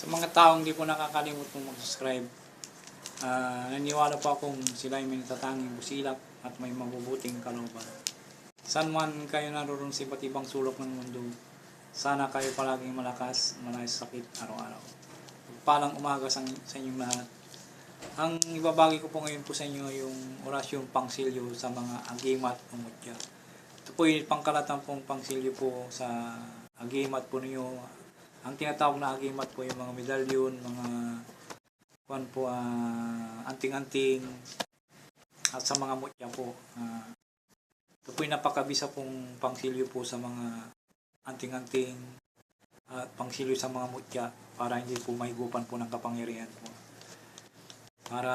Sa mga taong di po nakakalimot pong mag-subscribe, ah, naniwala po akong sila ay may natatanging busilak at may mabubuting kalooban. San man kayo naroon sa iba't ibang sulok ng mundo, sana kayo palaging malakas, malayas sa sakit araw-araw. Palang umaga sa, sa inyong lahat. Ang ibabagi ko po ngayon po sa inyo yung orasyong pangsilyo sa mga agimat o mutya. Ito po yung pangkalatang pong pangsilyo po sa agimat po ninyo. Ang tinatawag na agimat po yung mga medalyon, mga kuan po, ah, anting-anting, at sa mga mutya po. ah, ito po yung napakabisa pong pangsilyo po sa mga anting-anting at pangsilyo sa mga mutya para hindi po mahigupan po ng kapangyarihan po. Para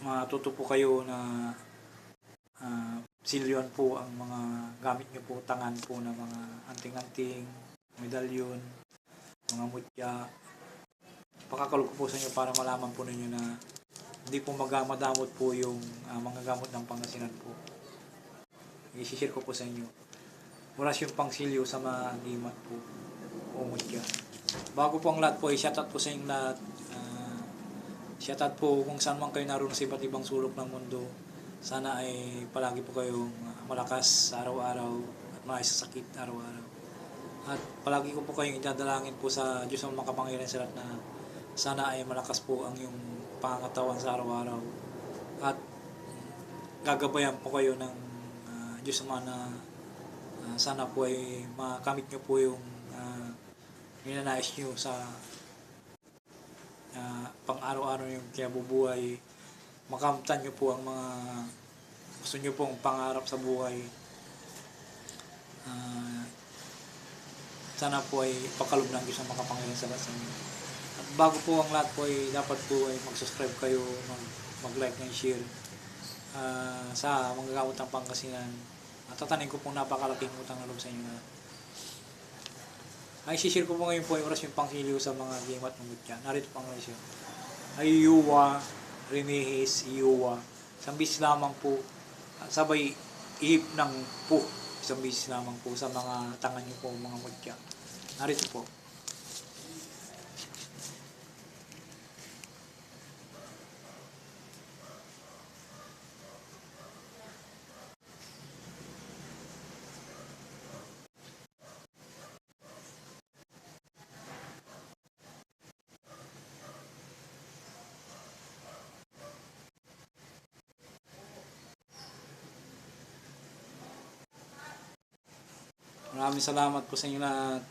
matuto po kayo na ah, silyon po ang mga gamit nyo po, tangan po ng mga anting-anting, medalyon, mga mutya. Pakakalog po sa para malaman po ninyo na hindi po magamadamot po yung ah, mga gamot ng Pangasinan po. I-share ko po sa inyo. Oras yung pangsilyo sa mga gimat po o mutya. Bago po ang lahat po, i-shoutout po sa inyong lahat. Ah, shoutout po kung saan man kayo naroon sa iba't ibang sulok ng mundo. Sana ay palagi po kayong malakas araw-araw at maayos sa sakit araw-araw. At palagi ko po kayong idadalangin po sa Diyos ang makapangyarihan sa lahat na sana ay malakas po ang iyong pangangatawan sa araw-araw. At gagabayan po kayo ng ah, Diyos Ama na ah, sana po ay makamit nyo po yung uh, ninanais nyo sa ah, pang-araw-araw yung kinabubuhay. Makamtan nyo po ang mga gusto nyo pong pangarap sa buhay. Ah, sana po ay pakalob ng Diyos ang makapangyarihan sa lahat sa inyo. At bago po ang lahat po ay dapat po ay mag-subscribe kayo, mag, mag-like and share ah, sa mga gamot ng Pangasinan. At tatanin ko pong napakalaking utang na loob sa inyo na ay share ko po ngayon po yung oras yung pangsiliw sa mga gimat ng mutya. Narito pang oras yun. Ay yuwa, remihis, yuwa. Isang bis lamang po, sabay ihip ng po. Isang bis lamang po sa mga tangan niyo po, mga mutya. Narito po. Maraming salamat po sa inyo lahat.